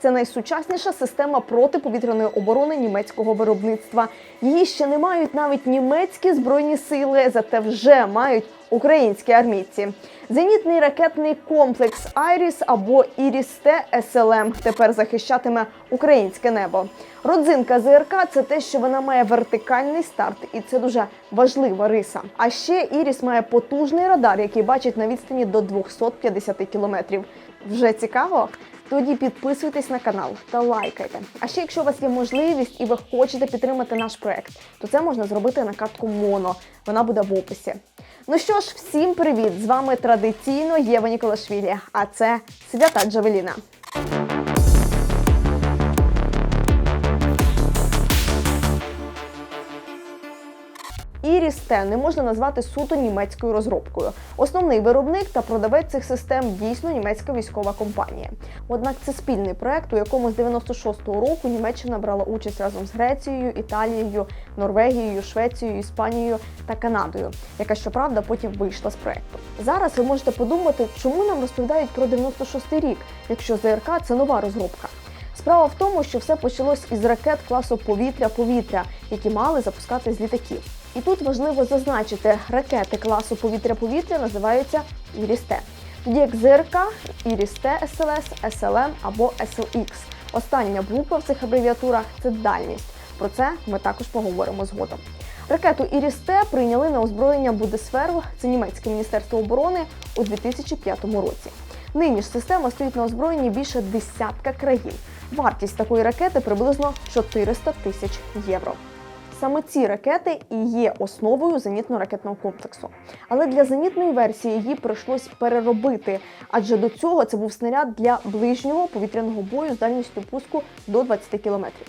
Це найсучасніша система протиповітряної оборони німецького виробництва. Її ще не мають навіть німецькі збройні сили, зате вже мають українські армійці. Зенітний ракетний комплекс Айріс або Іріс-Т СЛМ тепер захищатиме українське небо. Родзинка ЗРК це те, що вона має вертикальний старт, і це дуже важлива риса. А ще Іріс має потужний радар, який бачить на відстані до 250 кілометрів. Вже цікаво? Тоді підписуйтесь на канал та лайкайте. А ще, якщо у вас є можливість і ви хочете підтримати наш проект, то це можна зробити на картку Моно. Вона буде в описі. Ну що ж, всім привіт! З вами традиційно Єва Ніколашвілі, а це свята Джавеліна. Іріс не можна назвати суто німецькою розробкою. Основний виробник та продавець цих систем дійсно німецька військова компанія. Однак це спільний проект, у якому з 96-го року Німеччина брала участь разом з Грецією, Італією, Норвегією, Швецією, Іспанією та Канадою, яка щоправда потім вийшла з проекту. Зараз ви можете подумати, чому нам розповідають про 96-й рік, якщо ЗРК це нова розробка. Справа в тому, що все почалось із ракет класу повітря-повітря, які мали запускати з літаків. І тут важливо зазначити, ракети класу повітря-повітря називаються Іріс-Т. Тоді як ЗРК, Іріс-Т СЛС, СЛМ або SLX. Остання буква в цих абревіатурах це дальність. Про це ми також поговоримо згодом. Ракету Іріс-Т прийняли на озброєння Будесферу, це німецьке міністерство оборони у 2005 році. Нині ж система стоїть на озброєнні більше десятка країн. Вартість такої ракети приблизно 400 тисяч євро. Саме ці ракети і є основою зенітно-ракетного комплексу. Але для зенітної версії її прийшлось переробити, адже до цього це був снаряд для ближнього повітряного бою з дальністю пуску до 20 кілометрів.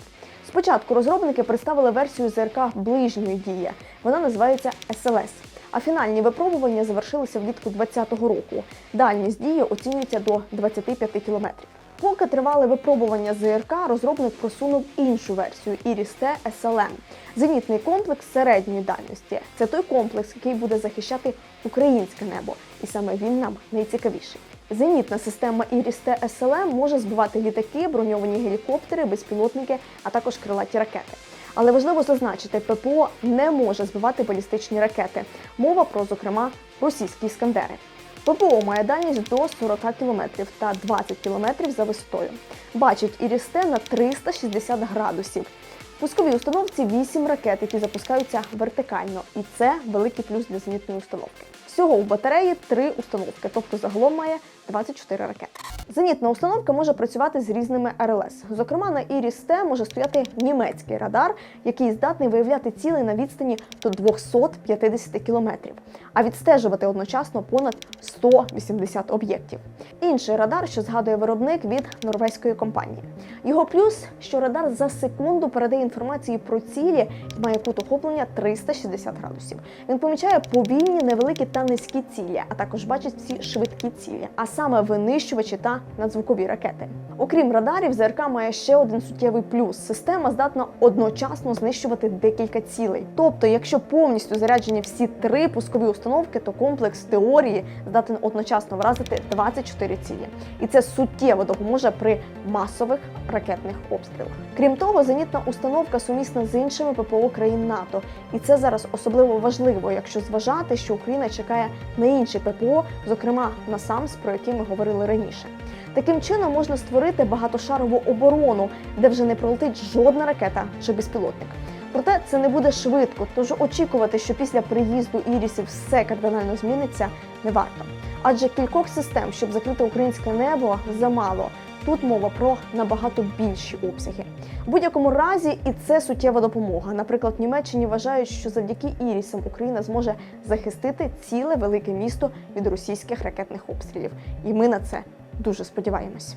Спочатку розробники представили версію ЗРК ближньої дії. Вона називається СЛС. А фінальні випробування завершилися влітку 2020 року. Дальність дії оцінюється до 25 кілометрів. Поки тривали випробування ЗРК, розробник просунув іншу версію Іріс-Т СЛМ. Зенітний комплекс середньої дальності. Це той комплекс, який буде захищати українське небо, і саме він нам найцікавіший. Зенітна система Іріс-Т СЛМ може збивати літаки, броньовані гелікоптери, безпілотники, а також крилаті ракети. Але важливо зазначити, ППО не може збивати балістичні ракети. Мова про, зокрема, російські іскандери. ППО має дальність до 40 км та 20 км за висотою. Бачить і рісте на 360 градусів. Пусковій установці 8 ракет, які запускаються вертикально, і це великий плюс для зенітної установки. Всього у батареї 3 установки, тобто загалом має 24 ракети. Зенітна установка може працювати з різними РЛС. Зокрема, на Іріс-Т може стояти німецький радар, який здатний виявляти цілей на відстані до 250 кілометрів, а відстежувати одночасно понад 180 об'єктів. Інший радар, що згадує виробник від норвезької компанії. Його плюс, що радар за секунду передає інформації про цілі і має кут охоплення 360 градусів. Він помічає повільні, невеликі та низькі цілі, а також бачить всі швидкі цілі, а саме винищувачі та надзвукові ракети. Окрім радарів, ЗРК має ще один суттєвий плюс: система здатна одночасно знищувати декілька цілей. Тобто, якщо повністю заряджені всі три пускові установки, то комплекс теорії здатен одночасно вразити 24 цілі. І це суттєво допоможе при масових ракетних обстрілах. Крім того, зенітна установка сумісна з іншими ППО країн НАТО, і це зараз особливо важливо, якщо зважати, що Україна чекає на інші ППО, зокрема на САМС, про які ми говорили раніше. Таким чином можна створити багатошарову оборону, де вже не пролетить жодна ракета чи безпілотник. Проте це не буде швидко, тож очікувати, що після приїзду ірісів все кардинально зміниться, не варто. Адже кількох систем, щоб закрити українське небо, замало. Тут мова про набагато більші обсяги. В будь-якому разі, і це суттєва допомога. Наприклад, в Німеччині вважають, що завдяки ірісам Україна зможе захистити ціле велике місто від російських ракетних обстрілів. І ми на це дуже сподіваємось.